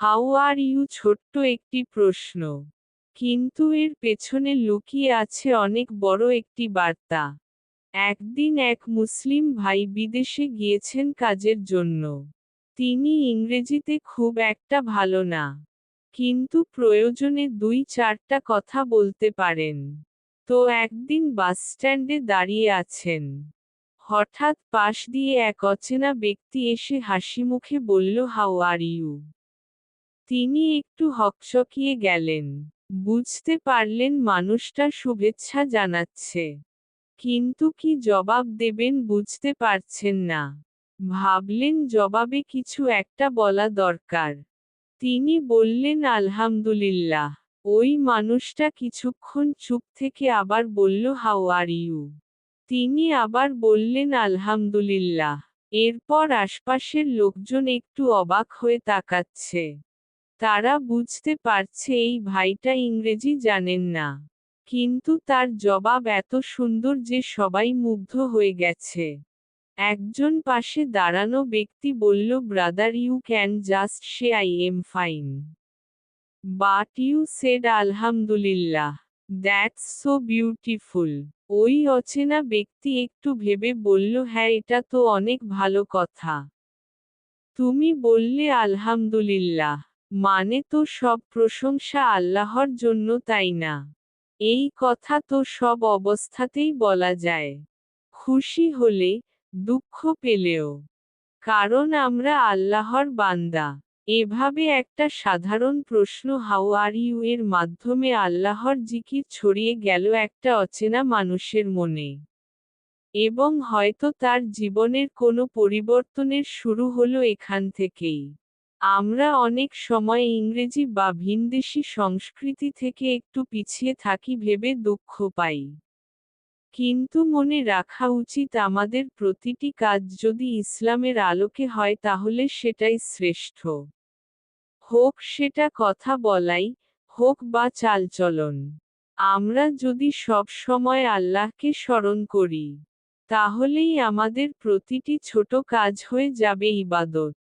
How are you ছোট্ট একটি প্রশ্ন। কিন্তু এর পেছনে লুকিয়ে আছে অনেক বড় একটি বার্তা। একদিন এক মুসলিম ভাই বিদেশে গিয়েছেন কাজের জন্য। তিনি ইংরেজিতে খুব একটা ভালো না। কিন্তু প্রয়োজনে দুই চারটা কথা বলতে পারেন। তো একদিন বাসস্ট্যান্ডে দাঁড়িয়ে আছেন। হঠাৎ পাশ দিয়ে এক অচেনা ব্যক্তি এসে হাসিমুখে বলল, হাউ আর ইউ? তিনি একটু হকচকিয়ে গেলেন। বুঝতে পারলেন মানুষটা শুভেচ্ছা জানাচ্ছে। কিন্তু কি জবাব দেবেন বুঝতে পারছেন না। ভাবলেন জবাবে কিছু একটা বলা দরকার। তিনি বললেন, আলহামদুলিল্লাহ। ওই মানুষটা কিছুক্ষণ চুপ থেকে আবার বলল, হাউ আর ইউ? তিনি আবার বললেন, আলহামদুলিল্লাহ। এরপর আশপাশের লোকজন একটু অবাক হয়ে তাকাচ্ছে। তারা বুঝতে পারছে এই ভাইটা ইংরেজি জানেন না। কিন্তু তার জবাব এত সুন্দর যে সবাই মুগ্ধ হয়ে গেছে। একজন পাশে দাঁড়ানো ব্যক্তি বলল brother you can just say I am fine but you said আলহামদুলিল্লাহ দ্যাটস সো বিউটিফুল ওই অচেনা ব্যক্তি একটু ভেবে বলল হ্যাঁ এটা তো অনেক ভালো কথা। তুমি বললে আলহামদুলিল্লাহ মানে তো সব প্রশংসা আল্লাহর জন্য তাই না? এই কথা তো সব অবস্থাতেই বলা যায়। খুশি হলে দুঃখ পেলেও। কারণ আমরা আল্লাহর বান্দা। এভাবে একটা সাধারণ প্রশ্ন হাউ আর ইউ এর মাধ্যমে আল্লাহর জিকির ছড়িয়ে গেল একটা অচেনা মানুষের মনে। এবং হয়তো তার জীবনের কোনো পরিবর্তনের শুরু হলো এখান থেকেই। আমরা অনেক সময় ইংরেজি বা ভিনদেশি সংস্কৃতি থেকে একটু পিছিয়ে থাকি ভেবে দুঃখ পাই। কিন্তু মনে রাখা উচিত আমাদের প্রতিটি কাজ যদি ইসলামের আলোকে হয় তাহলে সেটাই শ্রেষ্ঠ। হোক সেটা কথা বলাই, হোক বা চালচলন। আমরা যদি সব সময় আল্লাহকে স্মরণ করি, তাহলেই আমাদের প্রতিটি ছোট কাজ হয়ে যাবে ইবাদত।